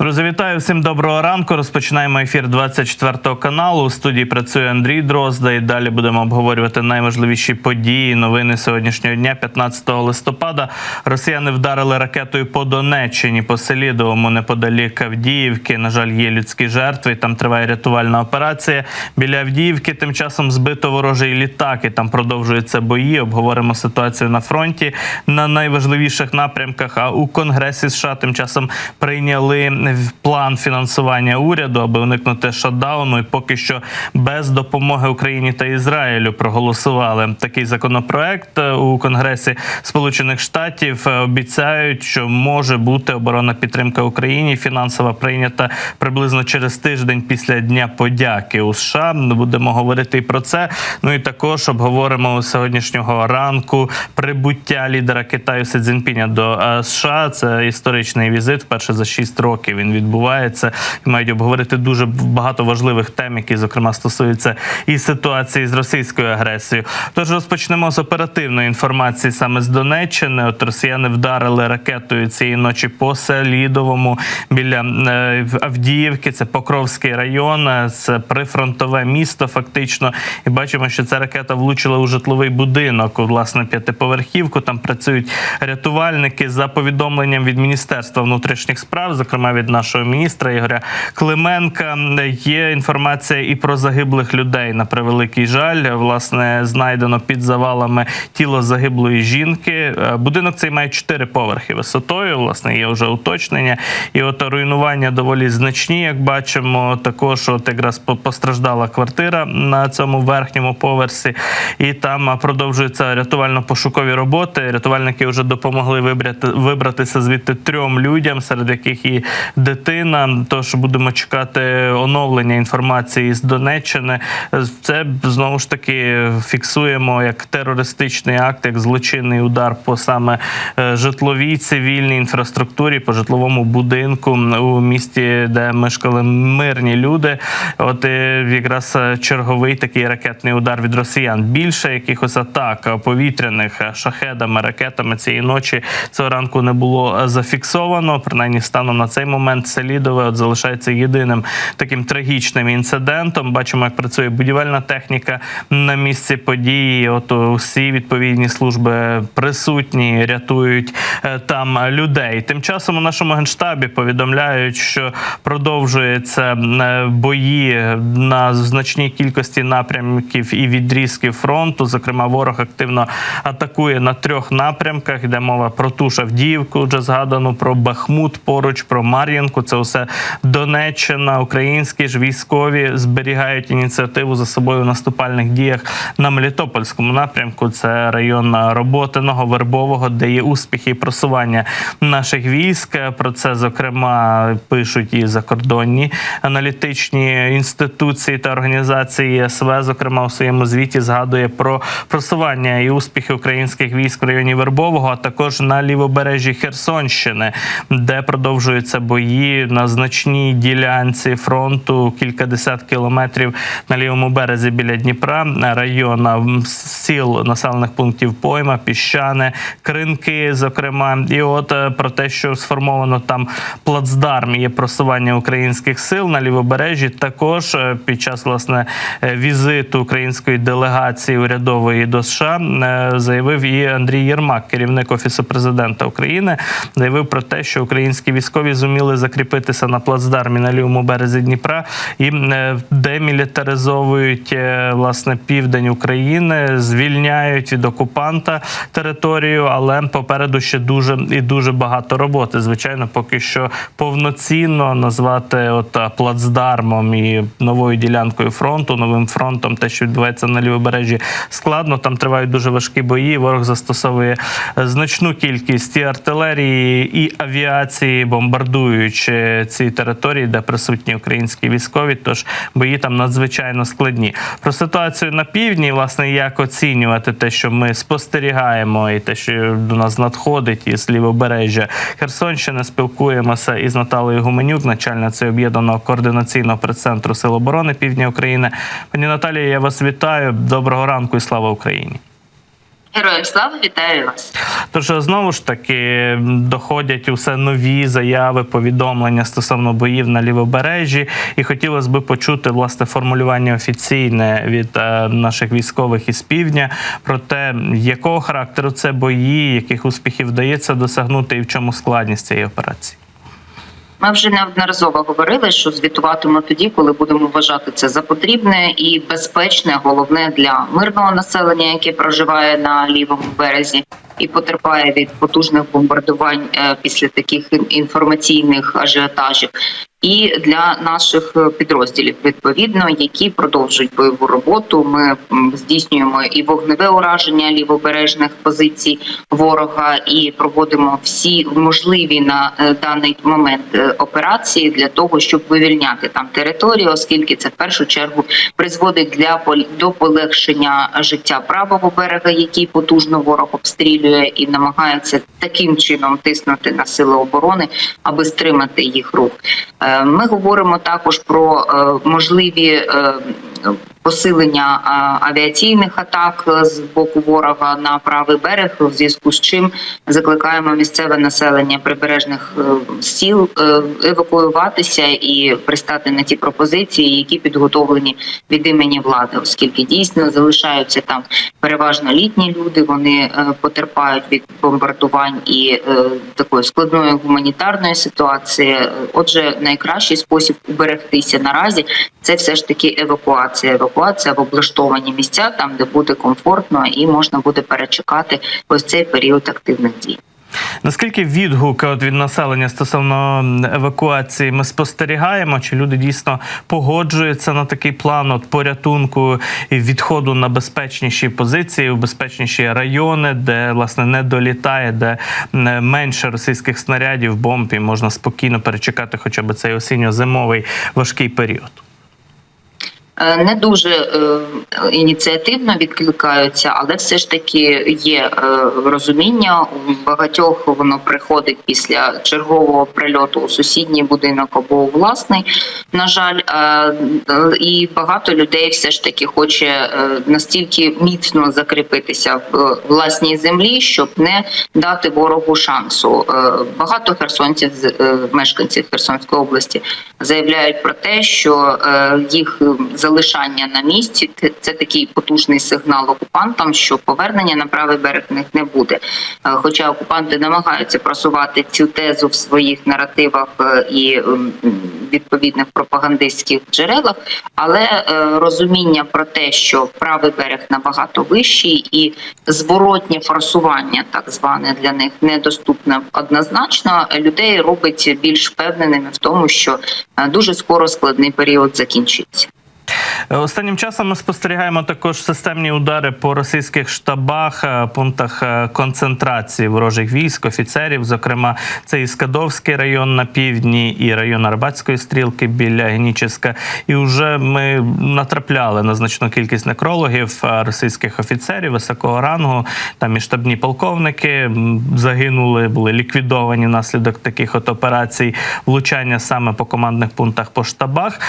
Друзі, вітаю всім доброго ранку. Розпочинаємо ефір 24 каналу. У студії працює Андрій Дрозда. І далі будемо обговорювати найважливіші події. Новини сьогоднішнього дня, 15 листопада. Росіяни вдарили ракетою по Донеччині, по Селідовому, неподалік Авдіївки. На жаль, є людські жертви. Там триває рятувальна операція. Біля Авдіївки тим часом збито ворожий літак. І там продовжуються бої. Обговоримо ситуацію на фронті на найважливіших напрямках. А у Конгресі США тим часом прийняли план фінансування уряду, аби уникнути шатдауну. І поки що без допомоги Україні та Ізраїлю проголосували такий законопроект е, у Конгресі Сполучених Штатів. Е, Обіцяють, що може бути оборонна підтримка Україні фінансова прийнята приблизно через тиждень після Дня подяки у США. Будемо говорити і про це. Ну і також обговоримо сьогоднішнього ранку прибуття лідера Китаю Си Цзіньпіня до е, США. Це історичний візит. Вперше за 6 років він відбувається. І мають обговорити дуже багато важливих тем, які зокрема стосуються і ситуації з російською агресією. Тож розпочнемо з оперативної інформації саме з Донеччини. От росіяни вдарили ракетою цієї ночі по Селідовому біля е, Авдіївки. Це Покровський район, е, це прифронтове місто. Фактично, і бачимо, що ця ракета влучила у житловий будинок. у, Власне, п'ятиповерхівку. Там працюють рятувальники за повідомленням від Міністерства внутрішніх справ, зокрема від нашого міністра Ігоря Клименка. Є інформація і про загиблих людей. На превеликий жаль, власне, знайдено під завалами тіло загиблої жінки. Е, Будинок цей має чотири поверхи висотою. Власне, є вже уточнення. І от руйнування доволі значні, як бачимо. Також от якраз по- постраждала квартира на цьому верхньому поверсі, і там продовжуються рятувально-пошукові роботи. Рятувальники вже допомогли вибрати вибратися звідти трьом людям, серед яких і дитина. Тож будемо чекати оновлення інформації з Донеччини. Це знову ж таки фіксуємо як терористичний акт, як злочинний удар по саме е, житловій цивільній інфраструктурі, по житловому будинку у місті, де мешкали мирні люди. От е, якраз е, черговий такий ракетний удар від росіян. Більше якихось атак повітряних шахедами, ракетами цієї ночі цього ранку не було зафіксовано. Принаймні, станом на цей момент Селідове от залишається єдиним таким трагічним інцидентом. Бачимо, як працює будівельна техніка на місці події. От усі відповідні служби присутні, рятують е, там людей. Тим часом у нашому генштабі повідомляють, що продовжуються е, бої на значній кількості напрямків і відрізків фронту. Зокрема, ворог активно атакує на трьох напрямках. Йде мова про ту ж вже згадану, про Бахмут, поруч про Мар'їнку. Це все Донеччина, українські ж військові зберігають ініціативу за собою в наступальних діях на Мелітопольському напрямку. Це район Роботиного, Вербового, де є успіхи і просування наших військ. Про це зокрема пишуть і закордонні аналітичні інституції та організації ЄСВ. Зокрема, у своєму звіті згадує про просування і успіхи українських військ в районі Вербового, а також на лівобережжі Херсонщини, де продовжуються бої на значній ділянці фронту, кількадесят кілометрів на лівому березі біля Дніпра, район сіл населених пунктів Пойма, Піщане, Кринки, зокрема, і от е, про те, що сформовано там плацдарм є просування українських сил на лівобережжі. Також е, під час власне е, візиту української делегації урядової до США заявив і Андрій Єрмак, керівник офісу президента України, заявив про те, що українські військові зуміли закріпитися на плацдармі на лівому березі Дніпра і е, демілітаризовують е, власне південь України, звільняють від окупанта територію, але попереду ще дуже і дуже багато роботи. Звичайно, поки що повноцінно назвати от плацдармом і новою ділянкою фронту, новим фронтом, те, що відбувається на лівобережжі, складно. Там тривають дуже важкі бої. Ворог застосовує е, значну кількість і артилерії і авіації, бомбардуючи ці території, де присутні українські військові. Тож бої там надзвичайно складні. Про ситуацію на півдні, власне, як оцінювати те, що ми спостерігаємо, і те, що до нас надходить із лівобережжя Херсонщини, спілкуємося із Наталею Гуменюк, начальницею об'єднаного координаційного прес-центру Сил оборони Півдня України. Пані Наталія, я вас вітаю. Доброго ранку і слава Україні. Героям слава вітаю вас. Тож знову ж таки доходять усе нові заяви, повідомлення стосовно боїв на лівобережжі, і хотілося б почути власне формулювання офіційне від е, наших військових із півдня про те, якого характеру це бої, яких успіхів вдається досягнути, і в чому складність цієї операції. Ми вже неодноразово говорили, що звітуватиме тоді, коли будемо вважати це за потрібне і безпечне, головне для мирного населення, яке проживає на лівому березі і потерпає від потужних бомбардувань е, після таких інформаційних ажіотажів. І для наших е, підрозділів відповідно, які продовжують бойову роботу. Ми здійснюємо і вогневе ураження лівобережних позицій ворога, і проводимо всі можливі на е, даний момент е, операції для того, щоб вивільняти там територію, оскільки це в першу чергу призводить для до полегшення життя правого берега, який потужно ворог обстрілює і намагається таким чином тиснути на сили оборони, аби стримати їх рух. Е, Ми говоримо також про е, можливі е, посилення авіаційних атак е, з боку ворога на правий берег, в зв'язку з чим закликаємо місцеве населення прибережних е, сіл е, евакуюватися і пристати на ті пропозиції, які підготовлені від імені влади, оскільки дійсно залишаються там переважно літні люди. Вони потерпають від бомбардувань і такої складної гуманітарної ситуації. Отже, найкращий спосіб уберегтися наразі це все ж таки евакуація. Евакуація в облаштовані місця, там де буде комфортно, і можна буде перечекати ось цей період активних дій. Наскільки відгуки от від населення стосовно евакуації ми спостерігаємо, чи люди дійсно погоджуються на такий план от порятунку і відходу на безпечніші позиції, у безпечніші райони, де власне не долітає, де менше російських снарядів, бомб, і можна спокійно перечекати хоча б цей осінньо-зимовий важкий період. Е, не дуже е, ініціативно відкликаються, але все ж таки є е, розуміння. У багатьох воно приходить після чергового прильоту у сусідній будинок або у власний. На жаль, і багато людей все ж таки хоче настільки міцно закріпитися в власній землі, щоб не дати ворогу шансу. Багато херсонців мешканців Херсонської області заявляють про те, що їх е, залишання на місці це- такий потужний сигнал окупантам, що повернення на правий берег них не буде. Е, Хоча окупанти намагаються просувати цю тезу в своїх наративах е, і відповідних пропагандистських джерелах, але е, розуміння про те, що правий берег набагато вищий, і зворотнє форсування, так зване для них недоступне однозначно, людей робить більш впевненими в тому, що дуже скоро складний період закінчиться. Останнім часом ми спостерігаємо також системні удари по російських штабах, е, пунктах е, концентрації ворожих військ, офіцерів. Зокрема, це і Скадовський район на півдні, і район Арбатської стрілки біля Геніческа. І вже ми натрапляли на значну кількість некрологів е, російських офіцерів високого рангу. Там і штабні полковники загинули, були ліквідовані внаслідок таких от операцій, влучання саме по командних пунктах по штабах.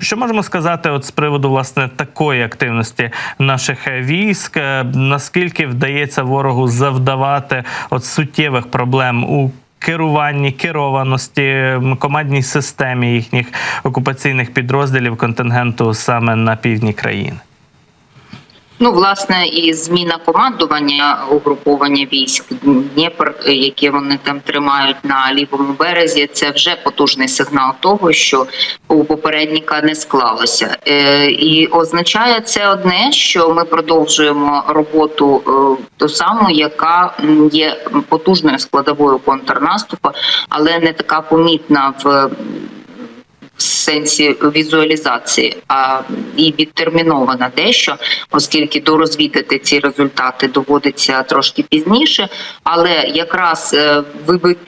Що можемо сказати, от з приводу власне такої активності наших е, військ? Е, Наскільки вдається ворогу завдавати от суттєвих проблем у керуванні, керованості, командній системі їхніх окупаційних підрозділів контингенту саме на півдні країни? Ну, власне, і зміна командування угруповання військ Дніпр, які вони там тримають на лівому березі, це вже потужний сигнал того, що у попередника не склалося. Е, І означає це одне, що ми продовжуємо роботу е, ту саму, яка є потужною складовою контрнаступу, але не така помітна в сенсі візуалізації, а і відтермінована дещо, оскільки дорозвідати ці результати доводиться трошки пізніше. Але якраз е,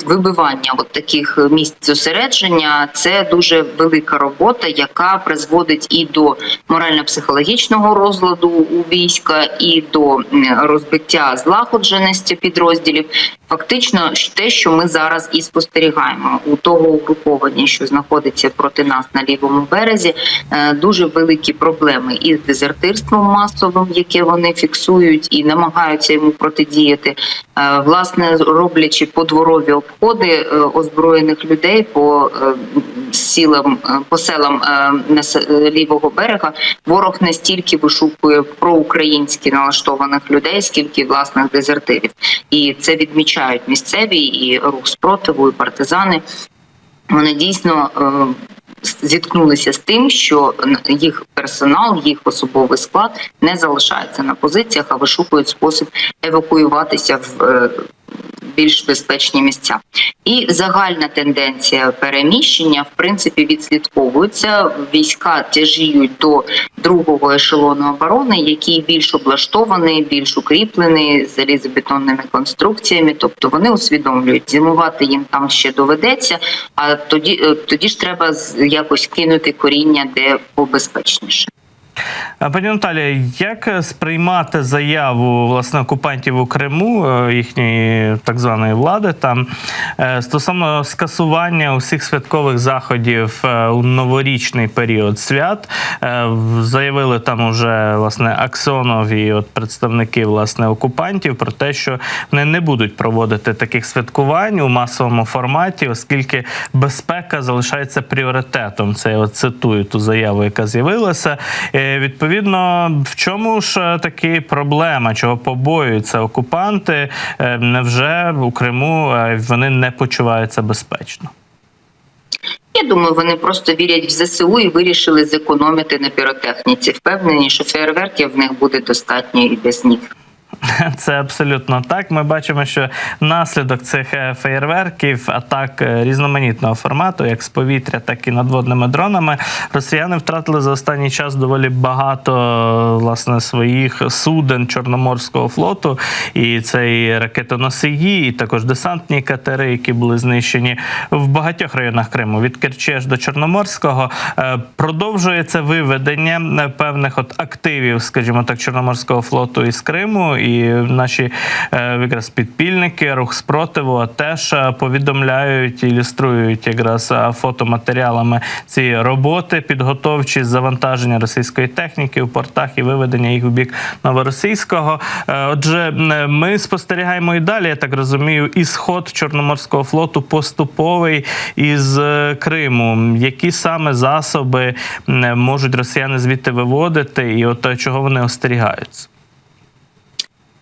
вибивання от таких місць зосередження це дуже велика робота, яка призводить і до морально-психологічного розладу у війська, і до розбиття злагодженості підрозділів. Фактично, те, що ми зараз і спостерігаємо у того угруповання, що знаходиться проти нас на лівому березі, е, дуже великі проблеми із дезертирством масовим, яке вони фіксують і намагаються йому протидіяти. Е, Власне, роблячи подворові обходи е, озброєних людей по сілам, по селам е, лівого берега, ворог не стільки вишукує проукраїнськи налаштованих людей, скільки власних дезертирів, і це відмічають місцеві і рух спротиву, і партизани. Вони дійсно е, зіткнулися з тим, що їх персонал, їх особовий склад не залишається на позиціях, а вишукують спосіб евакуюватися в е, більш безпечні місця. І загальна тенденція переміщення в принципі відслідковується. Війська тяжіють до другого ешелону оборони, який більш облаштований, більш укріплений залізобетонними конструкціями. Тобто вони усвідомлюють, зимувати їм там ще доведеться. А тоді, е, тоді ж треба якось кинути коріння, де побезпечніше. Пані Наталія, як сприймати заяву власне окупантів у Криму, е, їхньої так званої влади там е, стосовно скасування усіх святкових заходів е, у новорічний період свят? Заявили там уже власне Аксонов і от представники власне окупантів про те, що вони не будуть проводити таких святкувань у масовому форматі, оскільки безпека залишається пріоритетом. Це я от цитую ту заяву, яка з'явилася. Е, Відповідно, в чому ж таки проблема, чого побоюються окупанти? Е, Невже у Криму е, вони не почуваються безпечно? Я думаю, вони просто вірять в ЗСУ і вирішили зекономити на піротехніці. Впевнені, що фейерверків в них буде достатньо і без них. Це абсолютно так. Ми бачимо, що наслідок цих е, феєрверків, атак е, різноманітного формату, як з повітря, так і надводними дронами, росіяни втратили за останній час доволі багато е, власне своїх суден Чорноморського флоту. І це і ракетоносії, і також десантні катери, які були знищені в багатьох районах Криму від Керчі аж до Чорноморського. Продовжується виведення певних от активів, скажімо так, Чорноморського флоту із Криму. І наші е, якраз підпільники, рух спротиву теж повідомляють, ілюструють якраз е, фотоматеріалами ці роботи, підготовчі завантаження російської техніки у портах і виведення їх у бік новоросійського. Е, Отже, ми спостерігаємо і далі, я так розумію, і сход Чорноморського флоту поступовий із Криму. Які саме засоби можуть росіяни звідти виводити, і от чого вони остерігаються?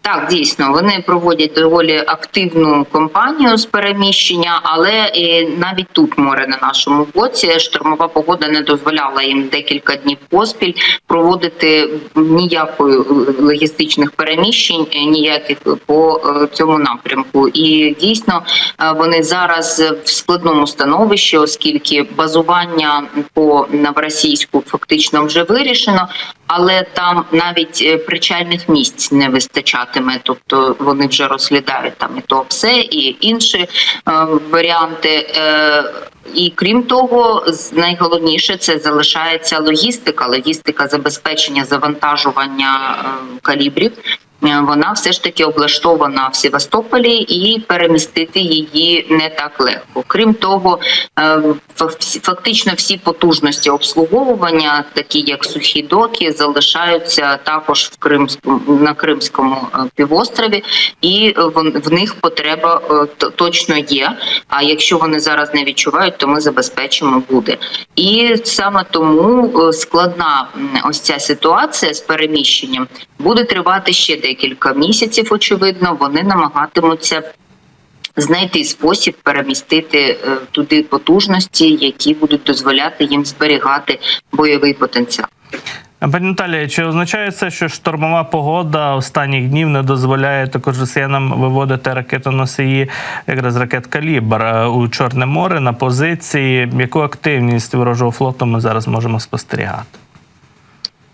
Так, дійсно, вони проводять доволі активну кампанію з переміщення, але і навіть тут море на нашому боці. Штормова погода не дозволяла їм декілька днів поспіль проводити ніякої логістичних переміщень, е, ніяких по е, цьому напрямку. І дійсно е, вони зараз в складному становищі, оскільки базування по новоросійську фактично вже вирішено, але там навіть е, причальних місць не вистачатиме. Тобто вони вже розглядають там і ТОПСЕ, і інші е, варіанти. Е, і крім того, найголовніше це залишається логістика, логістика забезпечення завантажування е, калібрів. Е, Вона все ж таки облаштована в Севастополі, і перемістити її не так легко. Крім того, е, фактично всі потужності обслуговування, такі як сухі доки, залишаються також в Кримському на Кримському е, півострові, і в них потреба точно є. А якщо вони зараз не відчувають, то ми забезпечимо буде. І саме тому складна ось ця ситуація з переміщенням буде тривати ще декілька місяців. Очевидно, вони намагатимуться. Знайти спосіб перемістити е, туди потужності, які будуть дозволяти їм зберігати бойовий потенціал. Пані Наталія, чи означає це, що штормова погода останніх днів не дозволяє також росіянам виводити ракетоносії, якраз ракет Калібр е, у Чорне море на позиції? Яку активність ворожого флоту ми зараз можемо спостерігати?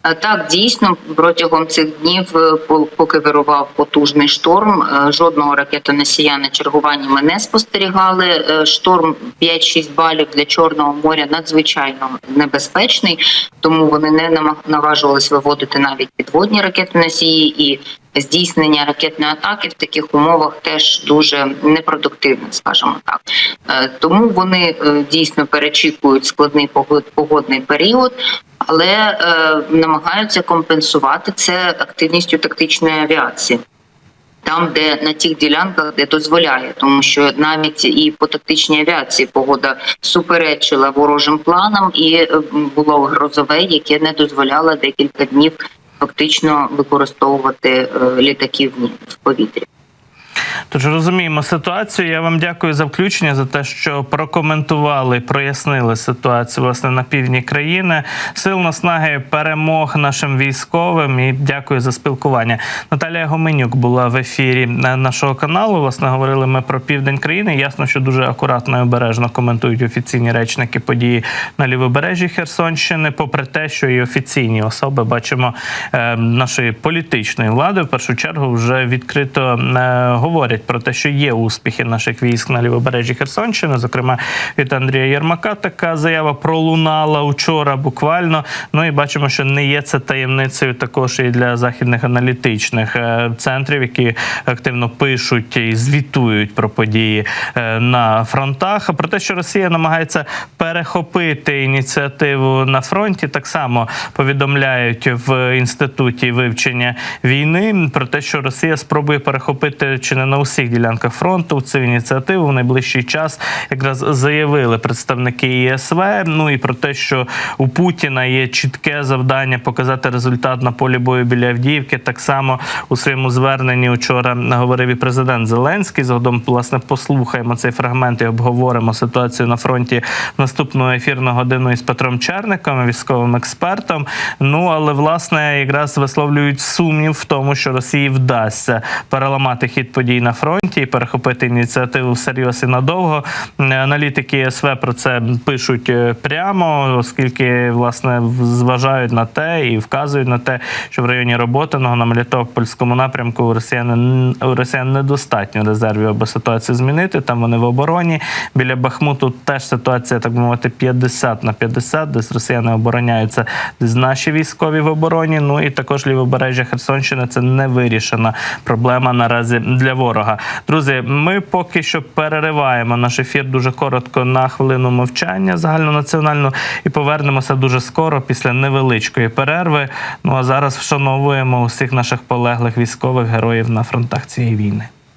Е, Так, дійсно, протягом цих днів, е, поки вирував потужний шторм, е, жодного ракетоносія на чергуванні ми не спостерігали. Шторм 5-6 балів для Чорного моря надзвичайно небезпечний, тому вони не наважувалися виводити навіть підводні ракетоносії і здійснення ракетної атаки в таких умовах теж дуже непродуктивне, скажімо так. Е, Тому вони е, дійсно перечікують складний погодний період. Але е, намагаються компенсувати це активністю тактичної авіації там, де на тих ділянках, де дозволяє, тому що навіть і по тактичній авіації погода суперечила ворожим планам, і було грозове, яке не дозволяло декілька днів фактично використовувати літаків ні- в повітрі. Тож розуміємо ситуацію. Я вам дякую за включення за те, що прокоментували, прояснили ситуацію власне на півдні країни. Сил наснаги перемог нашим військовим. І дякую за спілкування. Наталія Гоменюк була в ефірі на- нашого каналу. Власне говорили ми про південь країни. Ясно, що дуже акуратно і обережно коментують офіційні речники події на лівобережжі Херсонщини. Попри те, що і офіційні особи бачимо е, нашої політичної влади в першу чергу вже відкрито е, говорять про те, що є успіхи наших військ на лівобережжі Херсонщини. Зокрема, від Андрія Єрмака така заява пролунала учора буквально. Ну і бачимо, що не є це таємницею також і для західних аналітичних е, центрів, які активно пишуть і звітують про події е, на фронтах. Про те, що Росія намагається перехопити ініціативу на фронті, так само повідомляють в інституті вивчення війни про те, що Росія спробує перехопити чи не на усіх ділянках фронту цю ініціативу в найближчий час. Якраз заявили представники ЄСВ. Ну і про те, що у Путіна є чітке завдання показати результат на полі бою біля Авдіївки. Так само у своєму зверненні вчора говорив і президент Зеленський. Згодом власне послухаємо цей фрагмент і обговоримо ситуацію на фронті наступну ефірну годину із Петром Черником, військовим експертом. Ну але власне якраз висловлюють сумнів в тому, що Росії вдасться переламати хід подій на фронті і перехопити ініціативу всерйоз і надовго. Е, Аналітики СВ про це пишуть е, прямо, оскільки власне зважають на те і вказують на те, що в районі Роботиного на Мелітопольському напрямку у росіян, у росіян недостатньо резервів, аби ситуацію змінити. Там вони в обороні. Біля Бахмуту теж ситуація, так би мовити, 50 на 50, десь росіяни обороняються, десь наші військові в обороні. Ну і також лівобережжя Херсонщини це не вирішена проблема наразі для ворога. Друзі, ми поки що перериваємо наш ефір дуже коротко на хвилину мовчання загальнонаціональну і повернемося дуже скоро після невеличкої перерви. Ну а зараз вшановуємо усіх наших полеглих військових героїв на фронтах цієї війни.